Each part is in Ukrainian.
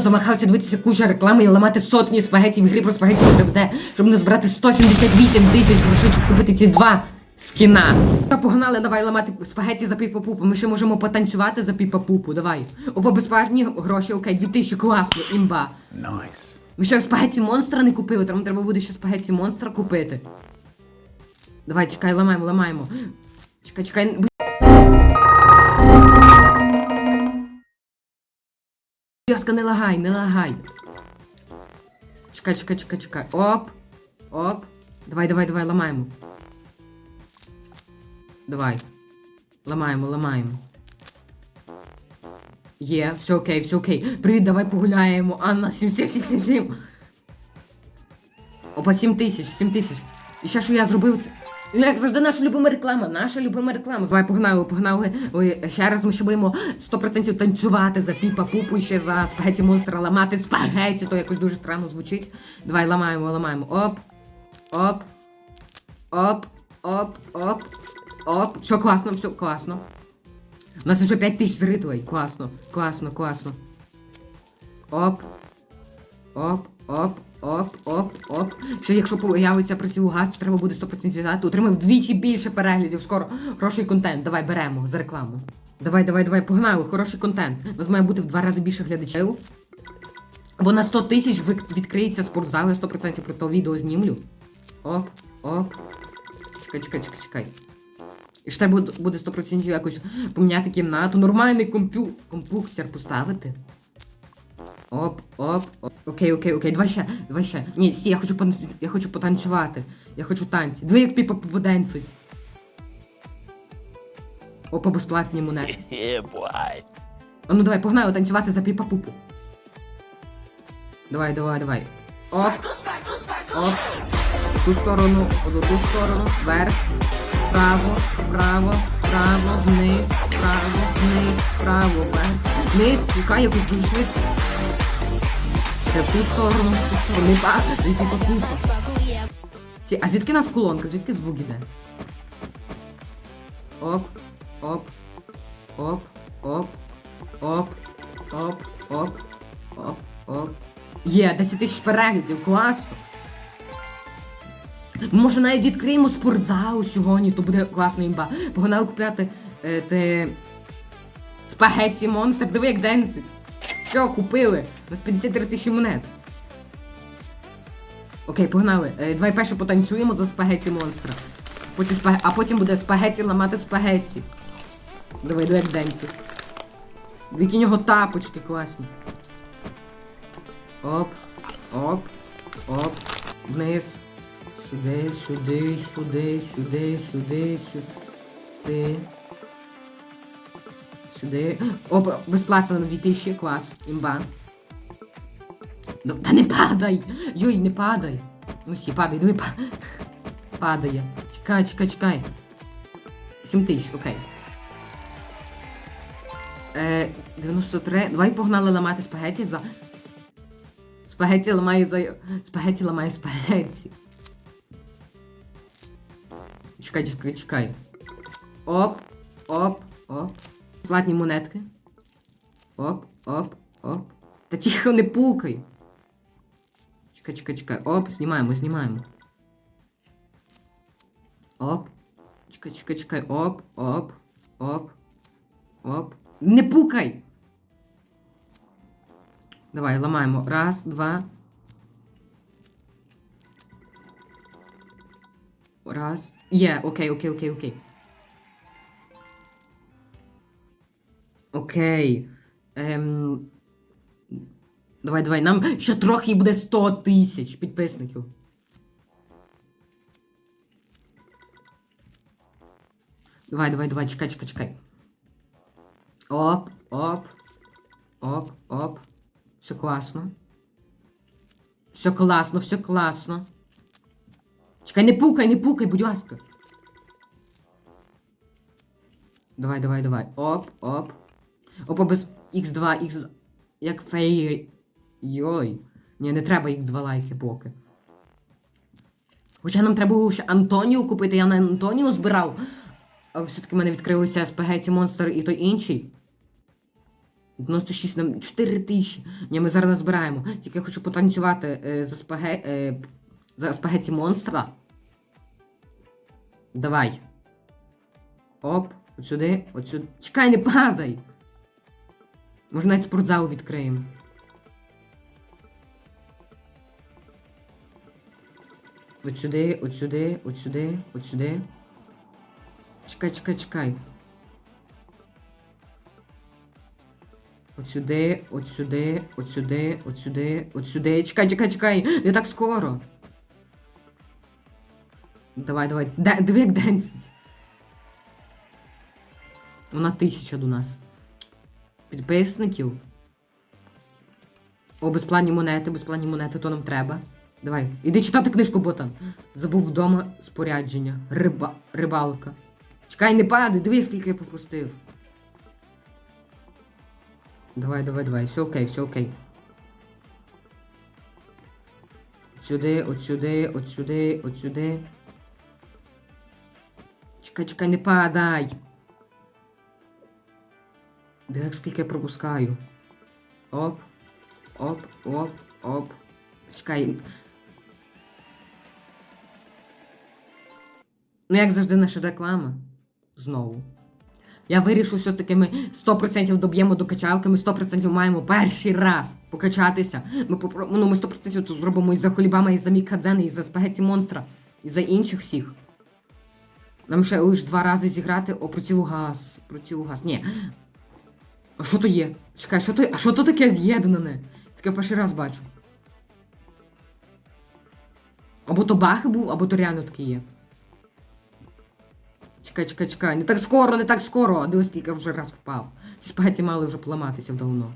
Замахався дивитися куча реклами і ламати сотні спагетів в грі про спагеті 3D, щоб не збирати 178 тисяч грошей, щоб купити ці два скіна. Та погнали, давай ламати спагеті за піпа-пупу. Ми ще можемо потанцювати за піпа-пупу, давай. Опа, безплатні гроші, окей, 2000, класно, імба. Nice. Ми ще спагетті монстра не купили, там треба буде ще спагетті монстра купити. Давай, чекай, ламаємо, ламаємо. Чекай, чекай. Бу- не лагай, не лагай. Чекай, чекай, чекай, чекай. Оп. Оп. Давай, давай, давай, ламаємо. Давай. Ламаємо, ламаємо. Є, все окей, все окей. Привіт, давай погуляємо. Анна, 7, 7, 7, 7, 7. Опа, 7 тисяч, 7 тисяч. І ще що я зробив це. Ну, як завжди, наша любима реклама, наша любима реклама. Давай погнали, погнали. Ой, ще раз ми ще будемо 100% танцювати за піпа пупу і ще за спагеті монстра ламати спагеті, то якось дуже странно звучить. Давай ламаємо, ламаємо. Оп. Оп. Оп. Оп. Оп. Оп. Все класно, все класно. У нас вже 5 тисяч зрителей. Класно, класно, класно. Оп. Оп, оп, оп, оп, оп. Ще якщо появиться противогаз, то треба буде 100% взяти. Отримав вдвічі більше переглядів. Скоро хороший контент. Давай беремо за рекламу. Давай, давай, давай, погнали, хороший контент. У нас має бути в два рази більше глядачів. Або на 100 тисяч відкриється спортзал, я 100% про то відео знімлю. Оп, оп. Чекай, чекай, чекай, чекай. І ще буде 100% якось поміняти кімнату, нормальний комп'ю... комп'ютер поставити. Оп, оп, оп. Окей, окей, окей, давай ще, давай ще. Ні, сі, я хочу пон... я хочу потанцювати. Я хочу танці. Диви, як піпа поденсить. Опа, безплатні монети. А ну давай, погнали танцювати за піпа пупу. Давай, давай, давай. Оп. Оп. В ту сторону, в ту сторону, вверх, вправо, вправо, вправо, вниз, вправо, вниз, вправо, вверх. Вниз, тікай якось дуже швидко. Це в ту сторону. Не падай, і пупа. Ці, а звідки нас колонка? Звідки звук іде? Оп, оп, оп, оп, оп, оп, оп, оп, оп. Є, 10 тисяч переглядів, класно. Може навіть відкриємо спортзал сьогодні, то буде класно імба. Погнали купляти е, те... спагетті монстр, диви як денсить. Все, купили. У нас 53 тисячі монет. Окей, погнали. Е, давай перше потанцюємо за спагетті монстра. Потім спаг... А потім буде спагетті ламати спагетті. Давай, як денсить. Які нього тапочки класні. Оп, оп, оп, вниз. Сюди, сюди, сюди, сюди, сюди, сюди. Сюди. Оп, безплатно на 2000, клас, імба. Ну, та не падай! Йой, не падай! Ну сі, падай, диви, па... падає. Чекай, чекай, чекай. 7 тисяч, окей. Е, 93. Давай погнали ламати спагеті за. Спагеті ламає за. Спагеті ламає спагеті. Чекай, чекай, чекай. Оп, оп, оп. Платні монетки. Оп, оп, оп. Та тихо не пукай. Чекай, чекай, чекай. Оп, знімаємо, знімаємо. Оп. Чекай, чекай, чекай. Оп, оп, оп, оп. Не пукай! Давай, ламаємо. Раз, два. Раз. Є, окей, окей, окей, окей. Окей. Ем... Давай, давай, нам ще трохи і буде 100 тисяч підписників. Давай, давай, давай, чекай, чекай, чекай. Оп, оп. Оп, оп. Все класно. Все класно, все класно. Чекай, не пукай, не пукай, будь ласка. Давай, давай, давай. Оп, оп. Опа, без Х2, Х... Як фейр. Йой. Ні, не треба Х2 лайки поки. Хоча нам треба було ще Антоніо купити, я на Антоніо збирав. А все-таки в мене відкрилися спагеті Монстр і той інший. 96 нам 4 тисячі. Ні, ми зараз назбираємо. Тільки я хочу потанцювати е, за спаге... е, за спагеті монстра. Давай. Оп, от сюди, от сюди. Чекай, не падай! Може навіть спортзал відкриємо. От сюди, от сюди, от сюди, от сюди. Чекай, чекай, чекай. От сюди, от сюди, от сюди, от сюди, от сюди. Чекай, чекай, чекай! Не так скоро. Давай, давай. Диви, як денсить. Вона тисяча до нас. Підписників. О, безплатні монети, безплатні монети, то нам треба. Давай, іди читати книжку, ботан. Забув вдома спорядження. Риба... Рибалка. Чекай, не падай, диви, скільки я пропустив. Давай, давай, давай. Все окей, все окей. От Сюди, от сюди, от сюди, от сюди. Чекай, чекай, не падай. Диви, скільки я пропускаю. Оп. Оп, оп, оп. Чекай. Ну, як завжди, наша реклама. Знову. Я вирішу, все-таки ми 100% доб'ємо до качалки, ми 100% маємо перший раз покачатися. Ми попро... ну, ми 100% це зробимо і за Холібама, і за Мікадзена, і за Спагетті Монстра, і за інших всіх. Нам ще лише два рази зіграти о противогаз. Противогаз. Ні. А що то є? Чекай, що то... а що то таке з'єднане? Я перший раз бачу. Або то баг був, або то реально таке є. Чекай, чекай, чекай. Не так скоро, не так скоро. Дивись, скільки вже раз впав. Ці спагеті мали вже поламатися давно.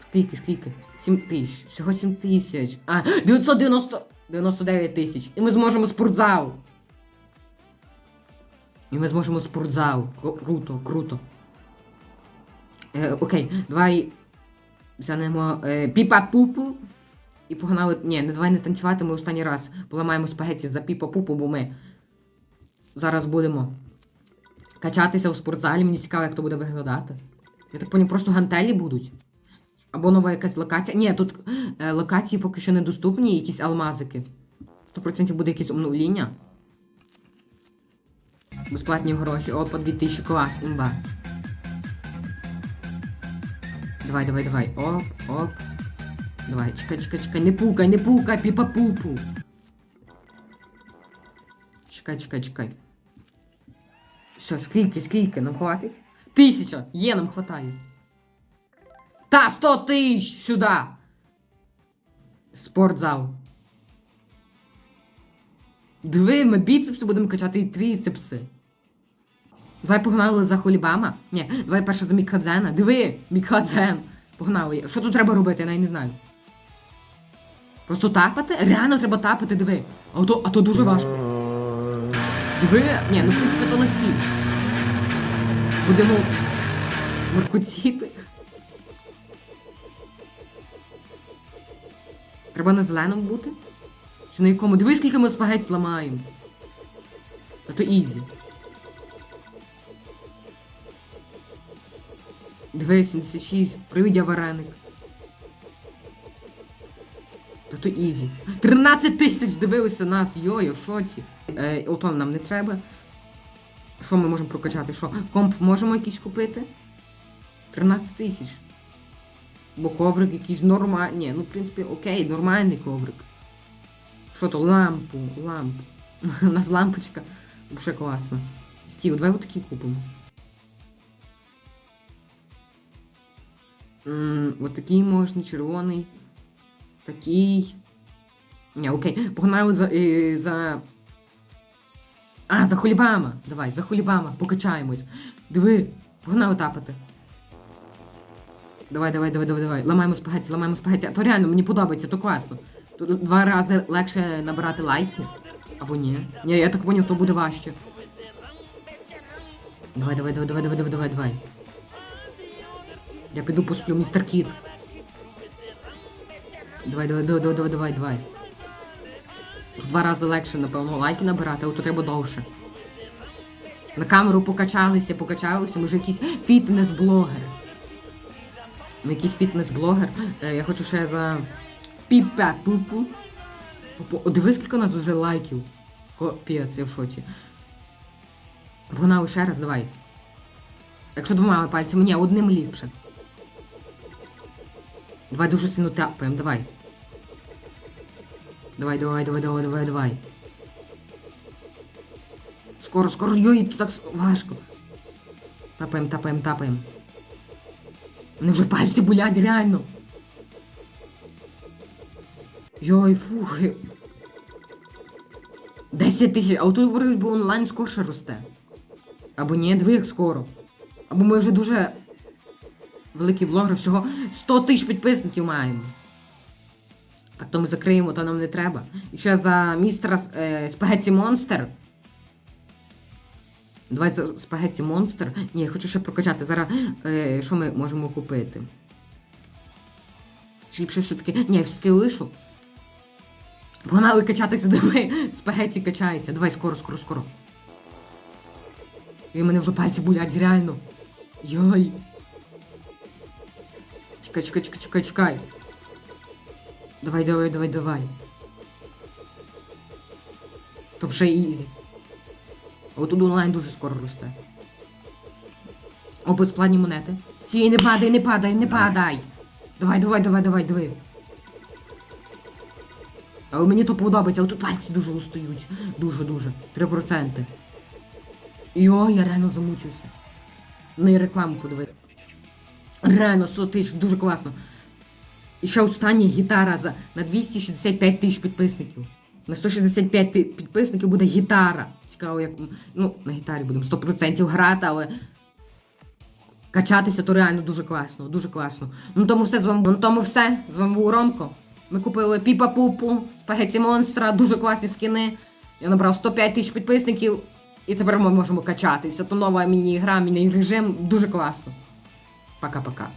Скільки, скільки? 7 тисяч. Всього 7 тисяч. А, 990... 99 тисяч. І ми зможемо спортзал. І ми зможемо спортзал. О, круто, круто. Е, окей, давай взянемо е, піпа-пупу. І погнали. Ні, не давай не танцювати, ми останній раз поламаємо спагеті за піпа-пупу, бо ми зараз будемо качатися у спортзалі. Мені цікаво, як то буде виглядати. Я так поняв, просто гантелі будуть. Або нова якась локація. Ні, тут е, локації поки що недоступні, якісь алмазики. 100% буде якесь обновління. Безплатні гроші. О, по 2000 клас, імба. Давай, давай, давай. Оп, оп. Давай, чекай, чекай, чекай. Не пукай, не пукай, піпа пупу. Чекай, чекай, чекай. Все, скільки, скільки, нам хватить? Тисяча! Є, нам хватає. Та, сто тисяч! Сюди! Спортзал. Диви, ми біцепси будемо качати і тріцепси. Давай погнали за Холібама. Ні, давай перше за Мікадзена. Диви, Мікадзен. Погнали. Що тут треба робити, я навіть не знаю. Просто тапати? Реально треба тапати, диви. А то, а то дуже важко. Диви. Ні, ну в принципі то легкий. Будемо моркоціти. Треба на зеленому бути? Чи на якому? Диви, скільки ми спагеть зламаємо. А то ізі. Диви, 76. Привідя вареник. Та то ізі. 13 тисяч дивилися нас, йо-йо, шоці. Е, ото нам не треба. Що ми можемо прокачати? Що? Комп можемо якийсь купити? 13 тисяч. Бо коврик якийсь нормальний. Ні, ну в принципі окей, нормальний коврик. Що то? Лампу, лампу. У нас лампочка. Вже класно. Стів, давай отакі купимо. М, Отакий можна, червоний. Такий. Ні, окей. Погнали за. е, за... А, за хулібама. Давай, за хулібама. Покачаємось. Диви, погнали тапати. Давай, давай, давай, давай, давай. Ламаємо спагетті, ламаємо спагетті. А то реально мені подобається, то класно. Тут два рази легше набирати лайки. Або ні. Ні, я так поняв, то буде важче. Давай, давай, давай, давай, давай, давай, давай, давай. Я піду посплю, містер Кіт. Давай, давай, давай, давай, давай, давай, давай. В два рази легше, напевно, лайки набирати, а то треба довше. На камеру покачалися, покачалися, ми вже якийсь фітнес-блогер. Ми якийсь фітнес-блогер. Е, я хочу ще за піпа пупу. Дивись, скільки у нас вже лайків. Капець, я в шоці. Погнали ще раз, давай. Якщо двома пальцями, ні, одним ліпше. Давай дуже сильно тапаємо, давай. Давай, давай, давай, давай, давай, давай. Скоро, скоро, йой, тут так важко. Тапаємо, тапаємо, тапаємо. Вони вже пальці болять, реально. Йой, фух. 10 тисяч, а отут говорить, бо онлайн скорше росте. Або ні, диви як скоро. Або ми вже дуже великі блогери, всього 100 тисяч підписників маємо. Так то ми закриємо, то нам не треба. І ще за містера е, Спагетті Монстер. Давай за Спагетті Монстер. Ні, я хочу ще прокачати. Зараз е, що ми можемо купити? Чи все-таки. Ні, все-таки лишу. Погнали качатися, давай. Спагетті качається. Давай скоро, скоро, скоро. І мене вже пальці болять, реально. Йой. Чекай, чекай, чекай, чекай, чекай. Давай, давай, давай, давай. То вже ізі. А от тут онлайн дуже скоро росте. О, безплатні монети. Ці, не падай, не падай, не падай. Давай, давай, давай, давай, давай. Але мені то подобається, але тут пальці дуже устають. Дуже-дуже. 3%. Йо, я реально замучився. Ну і рекламу подивити. Реально, 100 тисяч, дуже класно. І ще остання гітара за на 265 тисяч підписників. На 165 підписників буде гітара. Цікаво, як. Ну, на гітарі будемо 100% грати, але. Качатися то реально дуже класно, дуже класно. Ну тому все з вами. Ну тому все. З вами був Ромко. Ми купили Піпа Пупу, Спагеті Монстра, дуже класні скини. Я набрав 105 тисяч підписників. І тепер ми можемо качатися. То нова міні-гра, міні-режим. Дуже класно. Пока-пока.